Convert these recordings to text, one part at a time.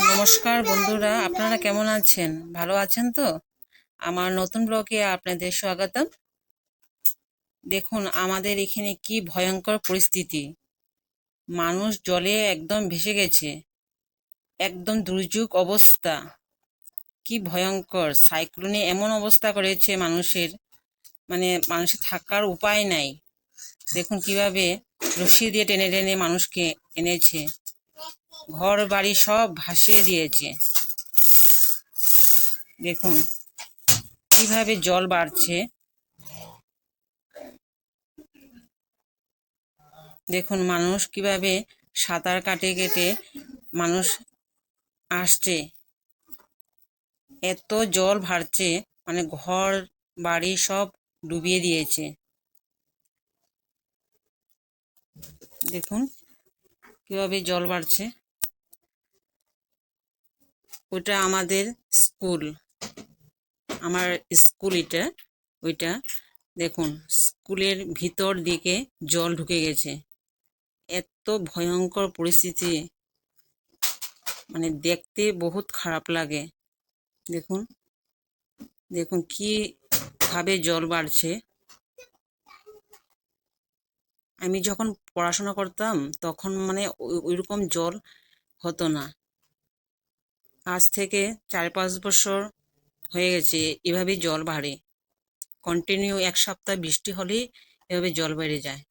নমস্কার বন্ধুরা, আপনারা কেমন আছেন? ভালো আছেন তো? আমার নতুন ব্লগে আপনাদের স্বাগতম। দেখুন, আমাদের এখানে কি ভয়ঙ্কর পরিস্থিতি। মানুষ জলে একদম ভেসে গেছে। একদম দুর্যোগ অবস্থা। কি ভয়ঙ্কর। সাইক্লোনে এমন অবস্থা করেছে মানুষের। মানে মানুষের থাকার উপায় নাই। দেখুন, কীভাবে রশি দিয়ে টেনে টেনে মানুষকে এনেছে। ঘর বাড়ি সব ভাসিয়ে দিয়েছে। দেখুন, কীভাবে জল বাড়ছে। দেখুন, মানুষ কীভাবে সাঁতার কাটে কেটে মানুষ আসছে। এত জল ভারছে মানে ঘর বাড়ি সব ডুবিয়ে দিয়েছে। দেখুন, কীভাবে জল বাড়ছে। ওটা আমাদের স্কুল। আমার স্কুল এটা ওইটা। দেখুন, স্কুলের ভিতর দিকে জল ঢুকে গেছে। এত ভয়ঙ্কর পরিস্থিতি। মানে দেখতে বহুত খারাপ লাগে। দেখুন দেখুন কি ভাবে জল বাড়ছে। আমি যখন পড়াশোনা করতাম, তখন মানে ওই- ওইরকম জল হতো না। আজ থেকে চার পাঁচ বছর হয়ে গেছে, এভাবেই জল বাড়ে। কন্টিনিউ এক সপ্তাহ বৃষ্টি হলেই এভাবে জল বেড়ে যায়।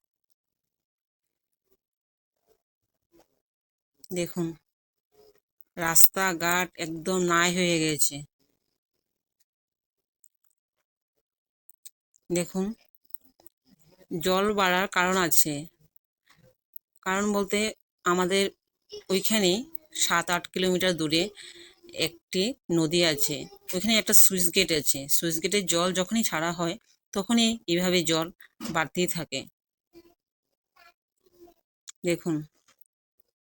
দেখুন, রাস্তাঘাট একদম নাই হয়ে গেছে। দেখুন, জল বাড়ার কারণ আছে। কারণ বলতে আমাদের ওইখানেই সাত আট কিলোমিটার দূরে একটি নদী আছে, ওইখানে একটা সুইচ গেট আছে। সুইচ গেটের জল যখনই ছাড়া হয়, তখনই এভাবে জল বাড়তেই থাকে। দেখুন,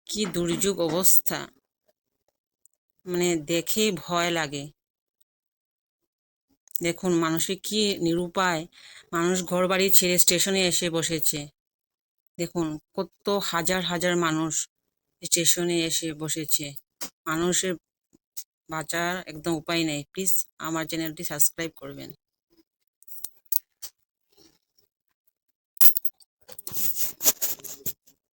কি দুর্যোগ অবস্থা। মানে দেখেই ভয় লাগে। দেখুন মানুষের কি নিরুপায়। মানুষ ঘর বাড়ি ছেড়ে স্টেশনে এসে বসেছে। দেখুন, কত হাজার হাজার মানুষ স্টেশনে এসে বসেছে। মানুষের বাঁচার একদম উপায় নেই। প্লিজ আমার চ্যানেলটি সাবস্ক্রাইব করবেন।